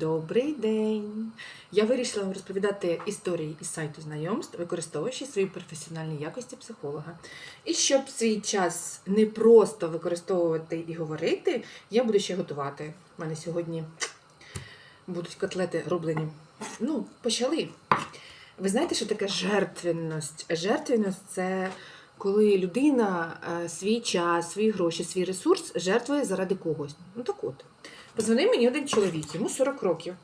Добрий день! Я вирішила вам розповідати історії із сайту знайомств, використовуючи свої професіональні якості психолога. І щоб свій час не просто використовувати і говорити, я буду ще готувати. У мене сьогодні будуть котлети рублені. Ну, почали. Ви знаєте, що таке жертвенність? Жертвенність це коли людина е, свій час, свої гроші, свій ресурс жертвує заради когось. Ну так от. Позвонив мені один чоловік, йому 40 років.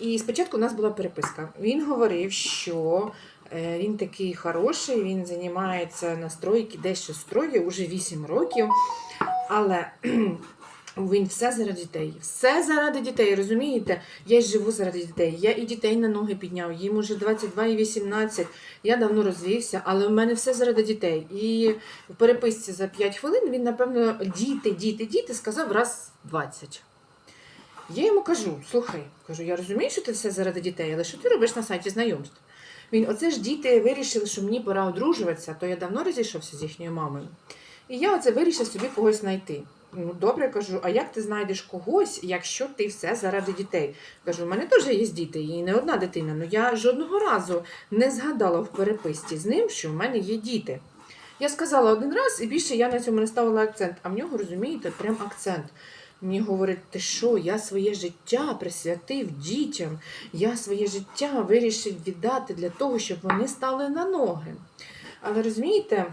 І спочатку у нас була переписка. Він говорив, що е, він такий хороший, він займається на стройці, дещо строє уже 8 років. Але він все заради дітей. Все заради дітей, розумієте? Я ж живу заради дітей. Я і дітей на ноги підняв, їм уже 22 і 18. Я давно розвівся, але в мене все заради дітей. І в переписці за 5 хвилин він, напевно, діти, діти, діти сказав раз 20. Я йому кажу: слухай, кажу, я розумію, що ти все заради дітей, але що ти робиш на сайті знайомств? Він, оце ж діти вирішили, що мені пора одружуватися, то я давно розійшовся з їхньою мамою. І я оце вирішив собі когось знайти. Ну, добре, кажу, а як ти знайдеш когось, якщо ти все заради дітей? Кажу, у мене теж є діти, і не одна дитина. Ну я жодного разу не згадала в переписці з ним, що в мене є діти. Я сказала один раз, і більше я на цьому не ставила акцент. А в нього, розумієте, прям акцент. Мені говорить, ти що, я своє життя присвятив дітям, я своє життя вирішив віддати для того, щоб вони стали на ноги. Але розумієте,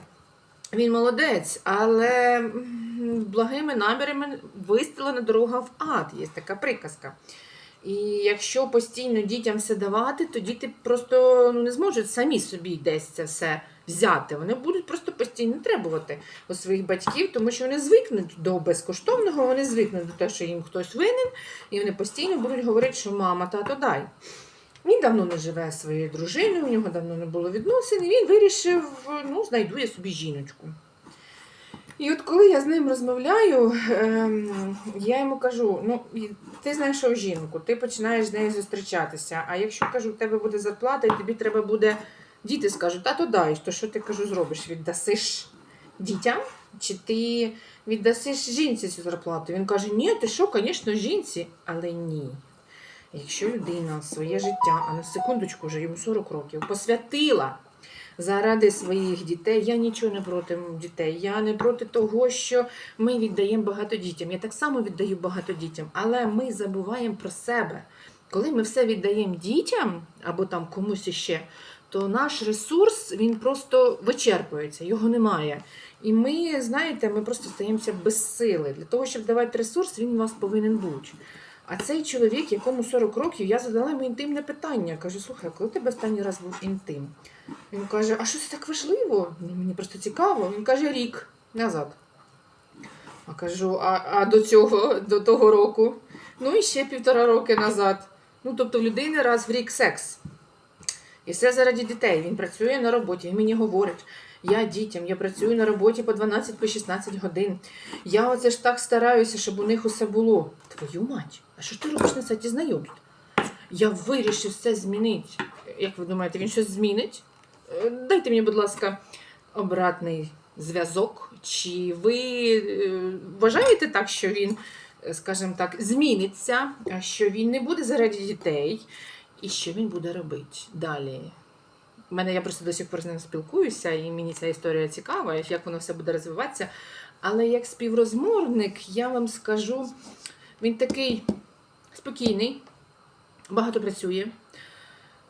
він молодець, але благими намірами вистрілена дорога в ад. Є така приказка. І якщо постійно дітям все давати, то діти просто ну, не зможуть самі собі десь це все взяти. Вони будуть просто постійно требувати у своїх батьків, тому що вони звикнуть до безкоштовного, вони звикнуть до того, що їм хтось винен, і вони постійно будуть говорити, що мама, тато, дай. Він давно не живе своєю дружиною, у нього давно не було відносин, і він вирішив, ну, знайду я собі жіночку. І от коли я з ним розмовляю, ем, я йому кажу: ну, ти знайшов жінку, ти починаєш з нею зустрічатися. А якщо кажу, в тебе буде зарплата, і тобі треба буде. Діти скажуть, тато дай, то що ти кажу, зробиш? Віддасиш дітям? Чи ти віддасиш жінці цю зарплату? Він каже: Ні, ти що, звісно, жінці, але ні. Якщо людина своє життя, а на секундочку вже йому 40 років, посвятила заради своїх дітей, я нічого не проти дітей. Я не проти того, що ми віддаємо багато дітям. Я так само віддаю багато дітям, але ми забуваємо про себе. Коли ми все віддаємо дітям або там комусь іще, то наш ресурс він просто вичерпується, його немає. І ми, знаєте, ми просто стаємося без сили. Для того, щоб давати ресурс, він у вас повинен бути. А цей чоловік, якому 40 років, я задала йому інтимне питання. Кажу, слухай, коли тебе останній раз був інтим? Він каже, а що це так важливо? Ну, Мені просто цікаво. Він каже, рік назад. А кажу, а, а до цього, до того року? Ну і ще півтора роки назад. Ну, тобто в людини раз в рік секс. І все заради дітей. Він працює на роботі, він мені говорить. Я дітям, я працюю на роботі по 12 по 16 годин. Я оце ж так стараюся, щоб у них усе було. Твою мать, а що ж ти робиш на сайті знайомств? Я вирішив все змінити. Як ви думаєте, він щось змінить? Е, Дайте мені, будь ласка, обратний зв'язок. Чи ви е, вважаєте так, що він, е, скажімо так, зміниться, що він не буде заради дітей, і що він буде робити далі? У мене я просто до сих пор з ним спілкуюся, і мені ця історія цікава, як воно все буде розвиватися. Але як співрозмовник, я вам скажу, він такий спокійний, багато працює.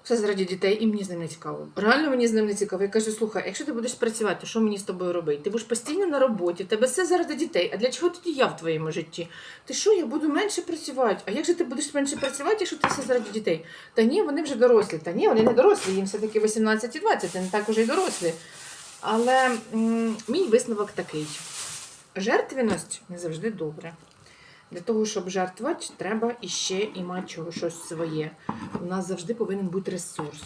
Все заради дітей, і мені з ним не цікаво. Реально мені з ним не цікаво. Я кажу, слухай, якщо ти будеш працювати, то що мені з тобою робити? Ти будеш постійно на роботі, в тебе все заради дітей. А для чого тоді я в твоєму житті? Ти що, я буду менше працювати? А як же ти будеш менше працювати, якщо ти все заради дітей? Та ні, вони вже дорослі. Та ні, вони не дорослі, їм все-таки 18 і 20, це не так уже й дорослі. Але м, мій висновок такий: жертвеність не завжди добре. Для того, щоб жертвувати, треба іще і мати чого щось своє. У нас завжди повинен бути ресурс.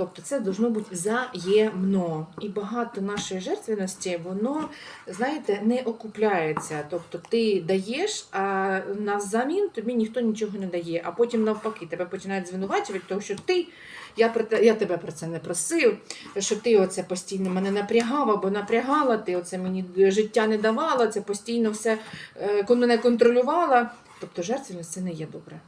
Тобто це должно бути взаємно. І багато нашої жертвеності, воно, знаєте, не окупляється. Тобто ти даєш, а навзамін тобі ніхто нічого не дає. А потім навпаки тебе починають звинувачувати, тому що ти, я, про я тебе про це не просив, що ти оце постійно мене напрягав або напрягала, ти оце мені життя не давала, це постійно все е, мене контролювала. Тобто жертвеність це не є добре.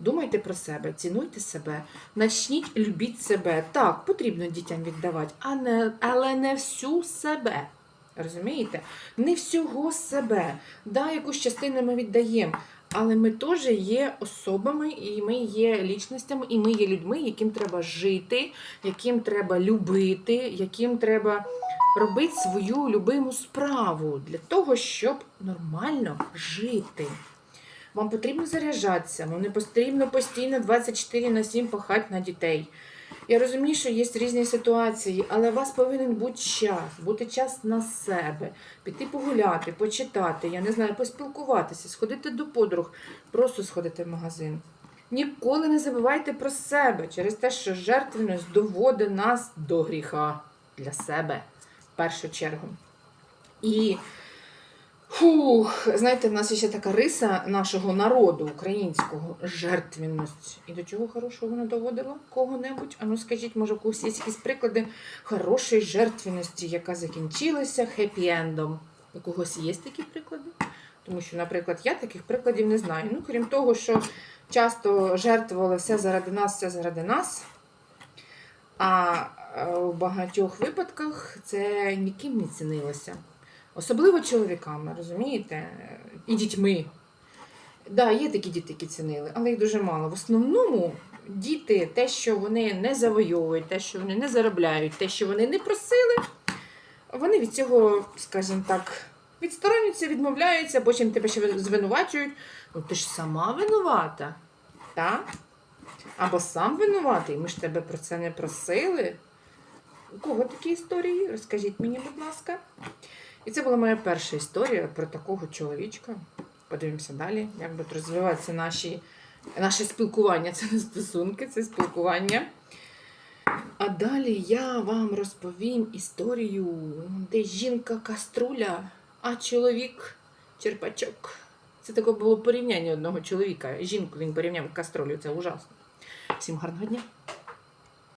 Думайте про себе, цінуйте себе, начніть любіть себе. Так, потрібно дітям віддавати, а не, але не всю себе. Розумієте? Не всього себе. Да, якусь частину ми віддаємо, але ми теж є особами, і ми є лічностями, і ми є людьми, яким треба жити, яким треба любити, яким треба робити свою любиму справу для того, щоб нормально жити. Вам потрібно заряджатися, вам не потрібно постійно 24 на 7 пахати на дітей. Я розумію, що є різні ситуації, але у вас повинен бути час, бути час на себе, піти погуляти, почитати, я не знаю, поспілкуватися, сходити до подруг, просто сходити в магазин. Ніколи не забувайте про себе через те, що жертвеність доводить нас до гріха для себе в першу чергу. І Фух, знаєте, в нас ще така риса нашого народу українського жертвенність. І до чого хорошого вона доводила кого-небудь? А ну скажіть, може, когось є якісь приклади хорошої жертвенності, яка закінчилася хеппі-ендом? У когось є такі приклади? Тому що, наприклад, я таких прикладів не знаю. Ну, крім того, що часто жертвували все заради нас, все заради нас. А е, у багатьох випадках це ніким не цінилося. Особливо чоловіками, розумієте? І дітьми. Да, є такі діти, які цінили, але їх дуже мало. В основному діти, те, що вони не завойовують, те, що вони не заробляють, те, що вони не просили, вони від цього, скажімо так, відсторонюються, відмовляються, потім тебе ще звинувачують. Ну ти ж сама винувата. Так? Або сам винуватий, ми ж тебе про це не просили. У кого такі історії? Розкажіть мені, будь ласка. І це була моя перша історія про такого чоловічка. Подивимося далі, як будуть розвиватися наші, наше спілкування. Це не стосунки, це спілкування. А далі я вам розповім історію, де жінка каструля, а чоловік черпачок. Це таке було порівняння одного чоловіка. Жінку він порівняв каструлю, це ужасно. Всім гарного дня!